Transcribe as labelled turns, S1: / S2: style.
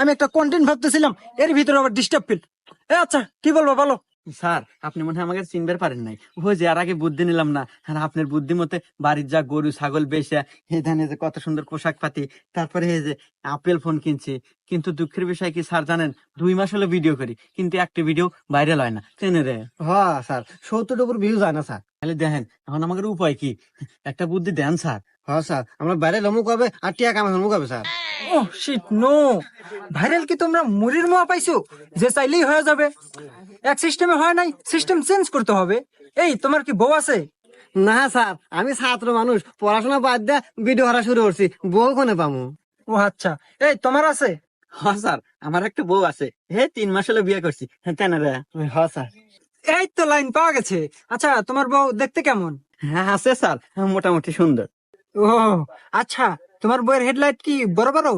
S1: আমি একটা কন্টেন্ট ভাবতেছিলাম এর ভিতরে আবার ডিস্টার্ব ফিল এ আচ্ছা কি বলব বলো।
S2: স্যার আপনি মনে হয় আমাকে চিনবার পারেন নাই। ওই যে আর আগে বুদ্ধি নিলাম না। আর আপনার বুদ্ধি মতে বাড়ির যা গরু ছাগল বেচা হে ধানে যে কত সুন্দর পোশাক পাতি তারপরে এই যে আপেল ফোন কিনছি। কিন্তু দুঃখের বিষয় কি স্যার জানেন দুই মাস হলো ভিডিও করি কিন্তু একটা ভিডিও ভাইরাল হয় না। চেনে রে?
S3: হ্যাঁ স্যার সত্তর উপর ভিউ যায় না স্যার।
S2: তাহলে দেখেন এখন আমাদের উপায় কি? একটা বুদ্ধি দেন স্যার।
S3: হ্যাঁ স্যার আমরা বাইরে লমুক হবে আর টিয়া কামে লমুক হবে sir.
S1: Oh shit no viral কি তোমরা মুড়ির মোয়া পাইছো? যে চাইলেই হয়ে যাবে। এক সিস্টেমে হয় নাই সিস্টেম চেঞ্জ করতে হবে। এই তোমার কি বউ আছে?
S3: না স্যার। আমি ছাত্র মানুষ। পড়াশোনা বাদ দিয়ে ভিডিও করা শুরু করছি। বউ কোনে পামু?
S1: ও আচ্ছা। এই তোমার আছে?
S2: হ্যাঁ স্যার। আমার একটা বউ আছে। হে তিন মাস হলো বিয়ে করছি। কেন রে?
S3: হ্যাঁ স্যার।
S1: এই তো লাইন পাওয়া গেছে। আচ্ছা তোমার বউ দেখতে কেমন?
S2: হ্যাঁ আছে স্যার। মোটামুটি সুন্দর।
S1: ও আচ্ছা। তোমার বইয়ের হেডলাইট কি বড় বড়